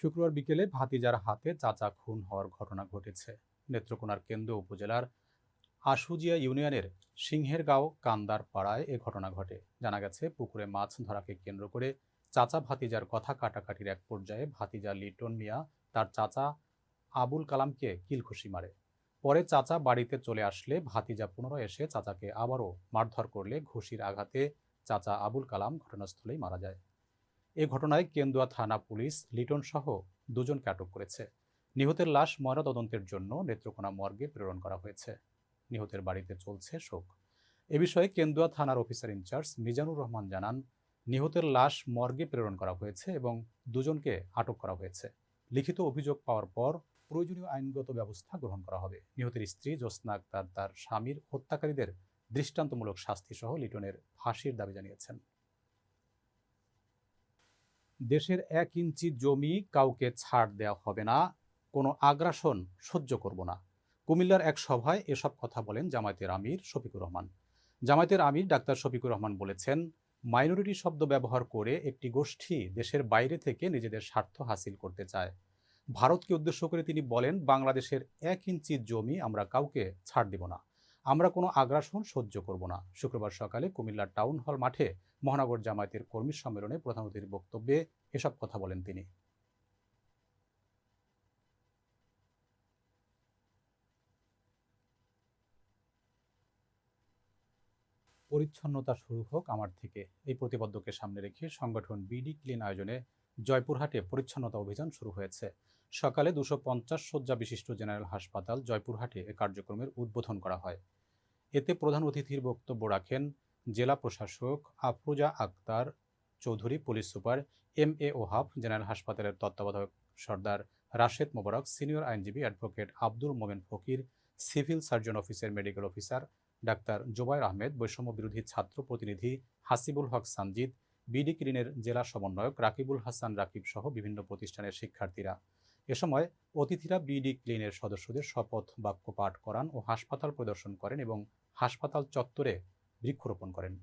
শুক্রবার বিকেলে ভাতিজার হাতে চাচা খুন হওয়ার ঘটনা ঘটেছে। নেত্রকোনার কেন্দ্র উপজেলার আশুজিয়া ইউনিয়নের সিংহেরগাঁও কান্দার পাড়ায় এ ঘটনা ঘটে। জানা গেছে, পুকুরে মাছ ধরাকে কেন্দ্র করে চাচা ভাতিজার কথা কাটাকাটির এক পর্যায়ে ভাতিজা লিটন মিয়া তার চাচা আবুল কালামকে কিলঘুষি মারে। পরে চাচা বাড়িতে চলে আসলে ভাতিজা পুনরায় এসে চাচাকে আবারও মারধর করলে ঘুষির আঘাতে চাচা আবুল কালাম ঘটনাস্থলেই মারা যায়। এ ঘটনায় কেন্দুয়া থানা পুলিশ, লিটন সহ দুজনকে আটক করেছে। নিহতের লাশ ময়নাতদন্তের জন্য নেত্রকোনা মর্গে প্রেরণ করা হয়েছে। নিহতের বাড়িতে চলছে শোক। এ বিষয়ে কেন্দুয়া থানার অফিসার ইনচার্জ মিজানুর রহমান জানান, নিহতের লাশ মর্গে প্রেরণ করা হয়েছে এবং দুজনকে আটক করা হয়েছে। লিখিত অভিযোগ পাওয়ার পর প্রয়োজনীয় আইনগত ব্যবস্থা গ্রহণ করা হবে। নিহতের স্ত্রী জ্যোৎস্না আক্তার তার স্বামীর হত্যাকারীদের দৃষ্টান্তমূলক শাস্তি সহ লিটনের ফাঁসির দাবি জানিয়েছেন। দেশের এক ইঞ্চি জমি কাউকে ছাড় দেওয়া হবে না, কোনো আগ্রাসন সহ্য করব না। কুমিল্লার এক সভায় এসব কথা বলেন জামায়াতের আমির শফিকুর রহমান। জামায়াতের আমির ডাক্তার শফিকুর রহমান বলেছেন, মাইনরিটি শব্দ ব্যবহার করে একটি গোষ্ঠী দেশের বাইরে থেকে নিজেদের স্বার্থ হাসিল করতে চায়। ভারতকে উদ্দেশ্য করে তিনি বলেন, বাংলাদেশের এক ইঞ্চি জমি আমরা কাউকে ছাড় দিব না। আমরা কোনো আগ্রাসন সহ্য করব না। শুক্রবার সকালে কুমিল্লার টাউন হল মাঠে মহানগর জামায়াতের কর্মী সম্মেলনে প্রধান অতিথির বক্তব্যে এসব কথা বলেন তিনি। পরিচ্ছন্নতা শুরু হোক আমার থেকে। এই প্রতিবদ্ধকে সামনে রেখে সংগঠন বিডি ক্লিন আয়োজনে জয়পুরহাটে পরিচ্ছন্নতা অভিযান শুরু হয়েছে। সকালে দুশো পঞ্চাশ শয্যা বিশিষ্ট জেনারেল হাসপাতাল জয়পুরহাটে এ কার্যক্রমের উদ্বোধন করা হয়। এতে প্রধান অতিথির বক্তব্য রাখেন জেলা প্রশাসক Afroza Akter, Chowdhury police super M A Wahab, general হাসপাতালের তত্ত্বাবধায়ক সর্দার রাশেদ মোবারক, সিনিয়র আইনজীবী advocate Abdul Momen Fakir, civil surgeon অফিসের medical officer doctor Jobayer Ahmed, বৈষম্য বিরোধী ছাত্র প্রতিনিধি হাসিবুল হক সানজিদ, বিডি ক্লিনের জেলা সমন্বয়ক রাকিবুল হাসান রাকিব সহ বিভিন্ন প্রতিষ্ঠানের শিক্ষার্থীরা। এ সময় অতিথিরা বিডি ক্লিনের সদস্যদের শপথ বাক্য পাঠ করান ও হাসপাতাল প্রদর্শন করেন এবং হাসপাতাল চত্বরে বৃক্ষরোপণ করেন।